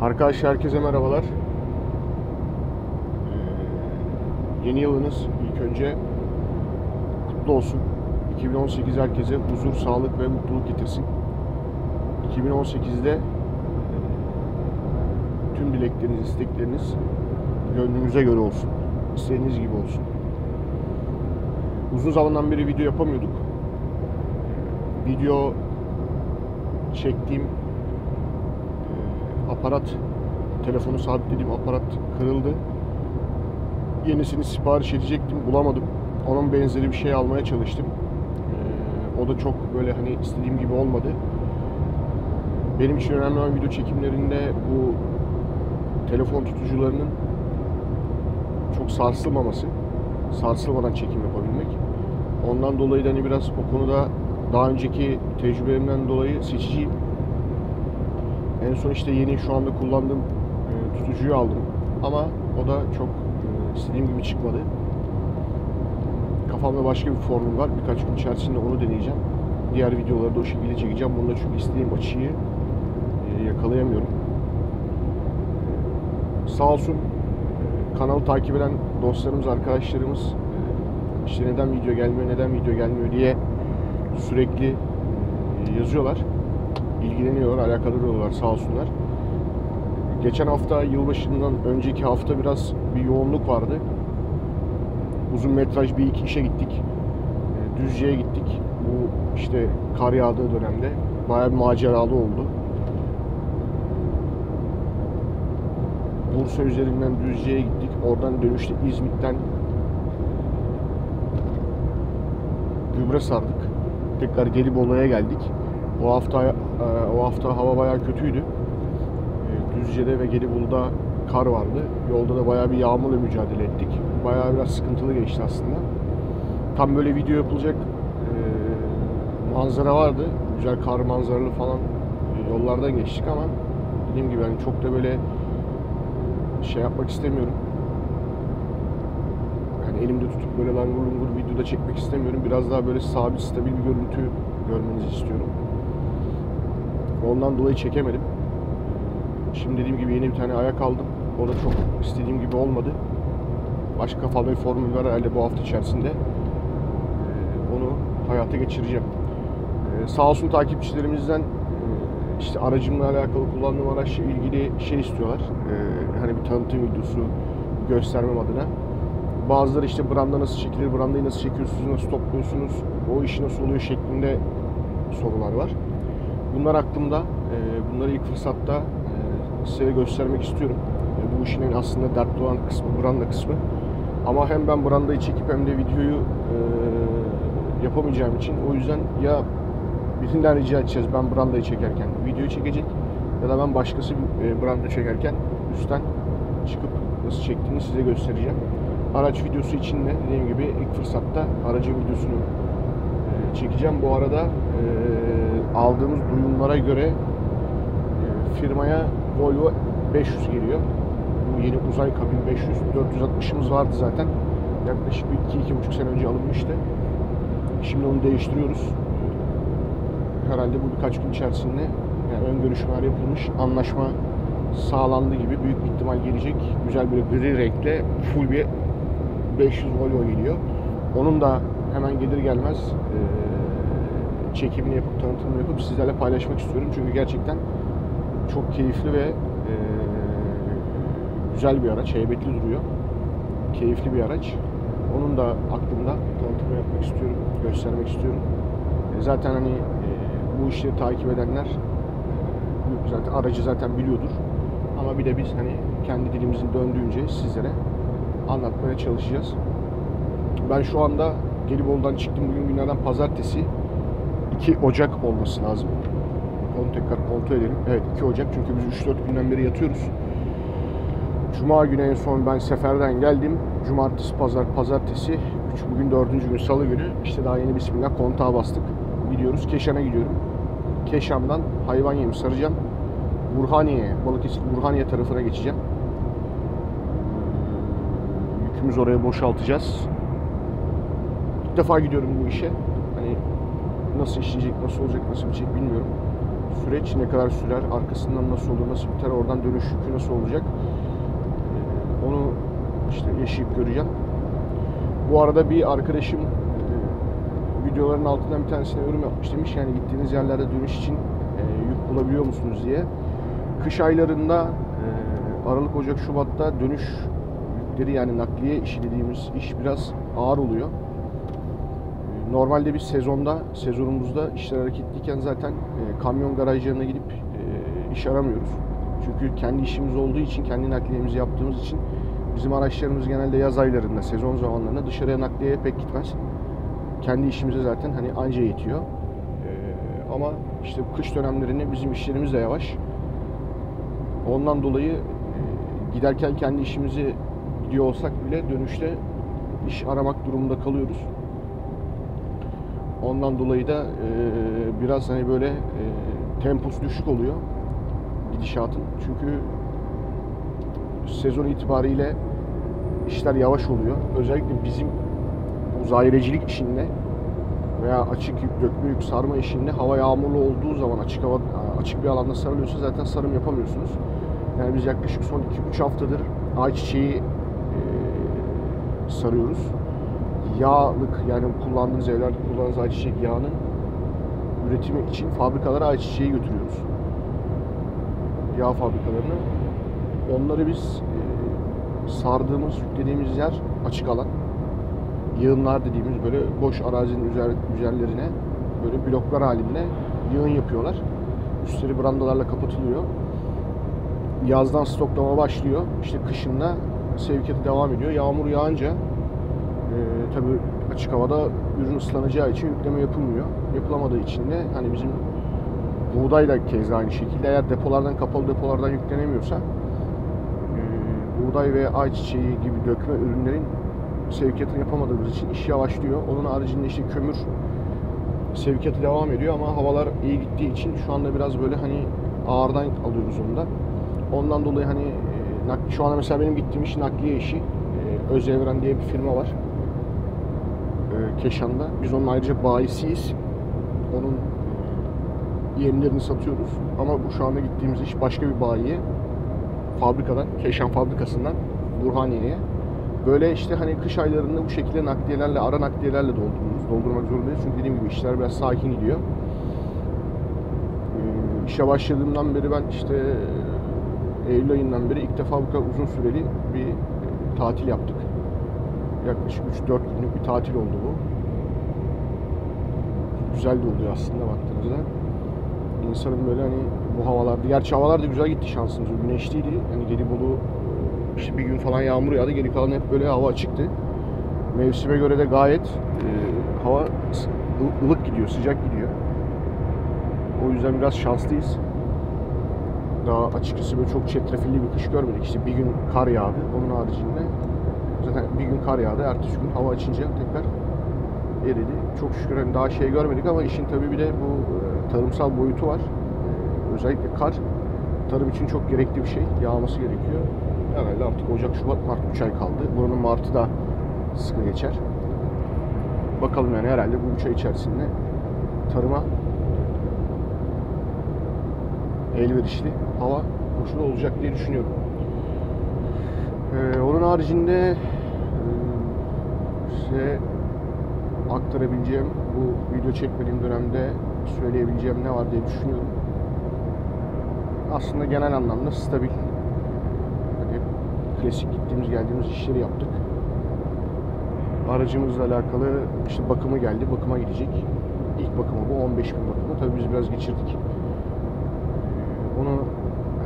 Arkadaşlar herkese merhabalar. Ee, yeni yılınız ilk önce kutlu olsun. 2018 herkese huzur, sağlık ve mutluluk getirsin. 2018'de e, tüm dilekleriniz, istekleriniz gönlünüze göre olsun. İstediğiniz gibi olsun. Uzun zamandan beri video yapamıyorduk. Video çektiğim aparat, telefonu sabitlediğim aparat kırıldı. Yenisini sipariş edecektim, bulamadım. Onun benzeri bir şey almaya çalıştım. E, o da çok böyle hani istediğim gibi olmadı. Benim için önemli olan video çekimlerinde bu telefon tutucularının çok sarsılmaması, sarsılmadan çekim yapabilmek. Ondan dolayı da hani biraz o konuda daha önceki tecrübelerimden dolayı seçiciyim. En son işte yeni şu anda kullandığım e, tutucuyu aldım. Ama o da çok e, istediğim gibi çıkmadı. Kafamda başka bir formül var. Birkaç gün içerisinde onu deneyeceğim. Diğer videoları da o şekilde çekeceğim. Bunda çünkü istediğim açıyı e, yakalayamıyorum. Sağ olsun e, kanalı takip eden dostlarımız, arkadaşlarımız e, işte neden video gelmiyor, neden video gelmiyor diye sürekli e, yazıyorlar. İlgileniyorlar, alakadar oluyorlar sağ olsunlar. Geçen hafta yılbaşından önceki hafta biraz bir yoğunluk vardı. Uzun metraj bir iki işe gittik. E, Düzce'ye gittik. Bu işte kar yağdığı dönemde bayağı bir maceralı oldu. Bursa üzerinden Düzce'ye gittik. Oradan dönüşte İzmit'ten gübre sardık. Tekrar Gelibolu'ya geldik. O hafta e, o hafta hava bayağı kötüydü. E, Düzce'de ve Gelibolu'da kar vardı. Yolda da bayağı bir yağmurla mücadele ettik. Bayağı biraz sıkıntılı geçti aslında. Tam böyle video yapılacak e, manzara vardı. Güzel kar manzaralı falan yollardan geçtik ama dediğim gibi hani çok da böyle şey yapmak istemiyorum. Yani elimde tutup böyle langur lungur videoda çekmek istemiyorum. Biraz daha böyle sabit, stabil bir görüntü görmenizi istiyorum. Ondan dolayı çekemedim. Şimdi dediğim gibi yeni bir tane ayak aldım. O da çok istediğim gibi olmadı. Başka bir formül var herhalde bu hafta içerisinde. Ee, Onu hayata geçireceğim. Ee, Sağ olsun takipçilerimizden e, işte aracımla alakalı kullandığım araçla ilgili şey istiyorlar. Ee, Hani bir tanıtım videosu göstermem adına. Bazıları işte branda nasıl çekilir, brandayı nasıl çekiyorsunuz, nasıl topluyorsunuz, o iş nasıl oluyor şeklinde sorular var. Bunlar aklımda. Ee, Bunları ilk fırsatta e, size göstermek istiyorum. E, Bu işin en aslında dertli olan kısmı branda kısmı. Ama hem ben brandayı çekip hem de videoyu e, yapamayacağım için o yüzden ya birinden rica edeceğiz ben brandayı çekerken videoyu çekecek ya da ben başkası e, branda çekerken üstten çıkıp nasıl çektiğini size göstereceğim. Araç videosu için de dediğim gibi ilk fırsatta aracın videosunu e, çekeceğim. Bu arada e, aldığımız duyumlara göre e, firmaya Volvo 500 geliyor. Bu yeni uzay kabin 500. 460'ımız vardı zaten. Yaklaşık bir 2-2,5 sene önce alınmıştı. Şimdi onu değiştiriyoruz. Herhalde bu birkaç gün içerisinde yani ön görüşmeler yapılmış. Anlaşma sağlandı gibi büyük bir ihtimal gelecek. Güzel böyle gri renkle full bir 500 Volvo geliyor. Onun da hemen gelir gelmez e, çekimini yapıp tanıtımını yapıp sizlerle paylaşmak istiyorum. Çünkü gerçekten çok keyifli ve e, güzel bir araç. Heybetli duruyor. Keyifli bir araç. Onun da aklımda tanıtımını yapmak istiyorum. Göstermek istiyorum. E, zaten hani e, bu işleri takip edenler zaten aracı zaten biliyordur. Ama bir de biz hani kendi dilimizin döndüğünce sizlere anlatmaya çalışacağız. Ben şu anda Gelibolu'dan çıktım. Bugün günlerden pazartesi. 2 Ocak olması lazım. Onu tekrar kontrol edelim. Evet 2 Ocak çünkü biz 3-4 günden beri yatıyoruz. Cuma günü en son ben seferden geldim. Cumartesi, pazar, pazartesi. Bugün dördüncü gün salı günü. İşte daha yeni bismillah kontağa bastık. Gidiyoruz. Keşan'a gidiyorum. Keşan'dan hayvan yemi saracağım. Burhaniye, Balıkesir Burhaniye tarafına geçeceğim. Yükümüzü oraya boşaltacağız. İlk defa gidiyorum bu işe. Nasıl işleyecek, nasıl olacak, nasıl bitecek bilmiyorum. süreç ne kadar sürer, arkasından nasıl olur, nasıl biter, oradan dönüş yükü nasıl olacak e, onu işte yaşayıp göreceğim. Bu arada bir arkadaşım e, videoların altından bir tanesine yorum yapmış demiş yani gittiğiniz yerlerde dönüş için e, yük bulabiliyor musunuz diye. Kış aylarında e, Aralık, Ocak, Şubat'ta dönüş yükleri yani nakliye işi dediğimiz iş biraz ağır oluyor. Normalde biz sezonda, sezonumuzda işler hareketliyken zaten e, kamyon garajlarına gidip e, iş aramıyoruz. Çünkü kendi işimiz olduğu için, kendi nakliyemizi yaptığımız için bizim araçlarımız genelde yaz aylarında, sezon zamanlarında dışarıya nakliyeye pek gitmez. Kendi işimize zaten hani anca yetiyor. E, ama işte kış dönemlerinde bizim işlerimiz de yavaş. Ondan dolayı e, giderken kendi işimizi gidiyor olsak bile dönüşte iş aramak durumunda kalıyoruz. Ondan dolayı da e, biraz hani böyle e, temposu düşük oluyor gidişatın. Çünkü sezon itibariyle işler yavaş oluyor. Özellikle bizim bu zairecilik işinde veya açık yük, dökme yük, sarma işinde hava yağmurlu olduğu zaman açık hava açık bir alanda sarılıyorsa zaten sarım yapamıyorsunuz. Yani biz yaklaşık son 2-3 haftadır ayçiçeği e, sarıyoruz. Yağlık yani kullandığınız evlerde kullandığınız ayçiçek yağının üretimi için fabrikalara ayçiçeği götürüyoruz. Yağ fabrikalarına. Onları biz e, sardığımız, yüklediğimiz yer açık alan. Yığınlar dediğimiz böyle boş arazinin üzer, üzerlerine böyle bloklar halinde yığın yapıyorlar. Üstleri brandalarla kapatılıyor. Yazdan stoklama başlıyor. İşte kışında sevkiyatı devam ediyor. Yağmur yağınca e, tabii açık havada ürün ıslanacağı için yükleme yapılmıyor. Yapılamadığı için de hani bizim buğday da keza aynı şekilde eğer depolardan kapalı depolardan yüklenemiyorsa e, buğday ve ayçiçeği gibi dökme ürünlerin sevkiyatını yapamadığımız için iş yavaşlıyor. Onun haricinde işte kömür sevkiyatı devam ediyor ama havalar iyi gittiği için şu anda biraz böyle hani ağırdan alıyoruz onu da. Ondan dolayı hani e, şu anda mesela benim gittiğim iş nakliye işi. E, Özevren diye bir firma var. E, Keşan'da. Biz onun ayrıca bayisiyiz. Onun yemlerini satıyoruz. Ama bu şu anda gittiğimiz iş başka bir bayiye. Fabrikadan, Keşan fabrikasından Burhaniye'ye. Böyle işte hani kış aylarında bu şekilde nakliyelerle, ara nakliyelerle dolduruyoruz. Doldurmak zorundayız. Çünkü dediğim gibi işler biraz sakin gidiyor. Ee, işe başladığımdan beri ben işte Eylül ayından beri ilk defa bu kadar uzun süreli bir e, tatil yaptık. Yaklaşık 3-4 günlük bir tatil oldu bu. Güzel de oluyor aslında baktığınızda. İnsanın böyle hani bu havalarda, gerçi havalar da güzel gitti şansımız. Güneşliydi. Hani Gelibolu işte bir gün falan yağmur yağdı. Geri kalan hep böyle hava açıktı. Mevsime göre de gayet e, hava ılık gidiyor, sıcak gidiyor. O yüzden biraz şanslıyız. Daha açıkçası böyle çok çetrefilli bir kış görmedik. İşte bir gün kar yağdı. Onun haricinde zaten bir gün kar yağdı. Ertesi gün hava açınca tekrar eridi. Çok şükür hani daha şey görmedik ama işin tabii bir de bu e, tarımsal boyutu var. E, özellikle kar tarım için çok gerekli bir şey. Yağması gerekiyor. Herhalde artık Ocak, Şubat, Mart 3 ay kaldı. Buranın Mart'ı da sıkı geçer. Bakalım yani herhalde bu 3 ay içerisinde tarıma elverişli hava koşulu olacak diye düşünüyorum. Ee, onun haricinde e, size aktarabileceğim, bu video çekmediğim dönemde söyleyebileceğim ne var diye düşünüyorum. Aslında genel anlamda stabil. Hani hep klasik gittiğimiz geldiğimiz işleri yaptık. Aracımızla alakalı işte bakımı geldi, bakıma gidecek. İlk bakımı bu, 15 bin bakımı. Tabii biz biraz geçirdik. Ee, Onu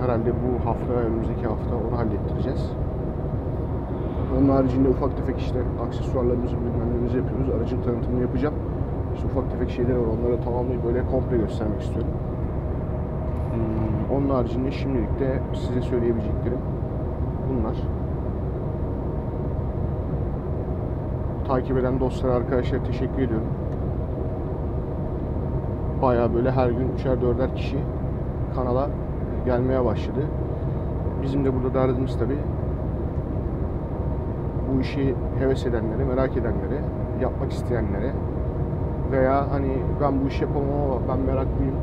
herhalde bu hafta, önümüzdeki hafta onu hallettireceğiz. Onun haricinde ufak tefek işte aksesuarlarımızı bilmem neyimizi yapıyoruz. Aracın tanıtımını yapacağım. İşte ufak tefek şeyler var. Onları tamamlayıp böyle komple göstermek istiyorum. Hmm, Onun haricinde şimdilik de size söyleyebileceklerim bunlar. Takip eden dostlara, arkadaşlara teşekkür ediyorum. Bayağı böyle her gün üçer dörder kişi kanala gelmeye başladı. Bizim de burada derdimiz tabii bu işi heves edenlere, merak edenlere, yapmak isteyenlere veya hani ben bu işi yapamam ama ben meraklıyım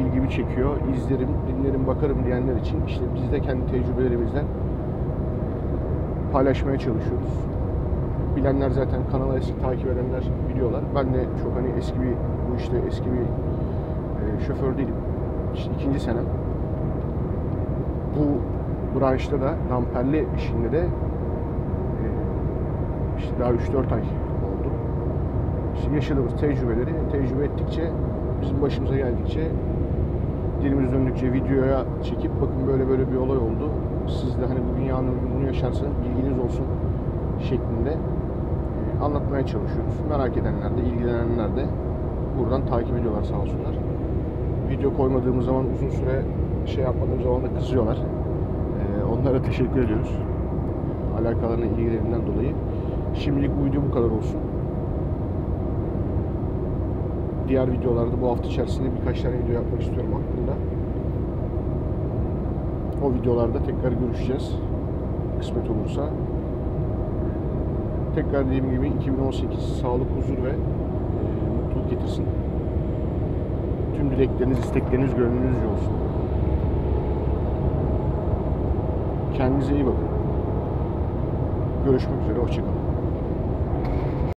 ilgimi çekiyor. İzlerim, dinlerim, bakarım diyenler için işte biz de kendi tecrübelerimizden paylaşmaya çalışıyoruz. Bilenler zaten kanala eski takip edenler biliyorlar. Ben de çok hani eski bir bu işte eski bir e, şoför değilim. İşte ikinci senem. Bu branşta da damperli işinde de işte daha 3-4 ay oldu. İşte yaşadığımız tecrübeleri tecrübe ettikçe bizim başımıza geldikçe dilimiz döndükçe videoya çekip bakın böyle böyle bir olay oldu. Siz de hani bugün yarın bunu yaşarsanız bilginiz olsun şeklinde anlatmaya çalışıyoruz. Merak edenler de, ilgilenenler de buradan takip ediyorlar sağ olsunlar. Video koymadığımız zaman uzun süre şey yapmadığım zaman da kızıyorlar. Onlara teşekkür ediyoruz. Alakalarına, ilgilerinden dolayı. Şimdilik bu video bu kadar olsun. Diğer videolarda bu hafta içerisinde birkaç tane video yapmak istiyorum aklımda. O videolarda tekrar görüşeceğiz. Kısmet olursa. Tekrar dediğim gibi 2018 sağlık, huzur ve e, mutluluk getirsin. Tüm dilekleriniz, istekleriniz gönlünüzce olsun. Kendinize iyi bakın. Görüşmek üzere, hoşçakalın.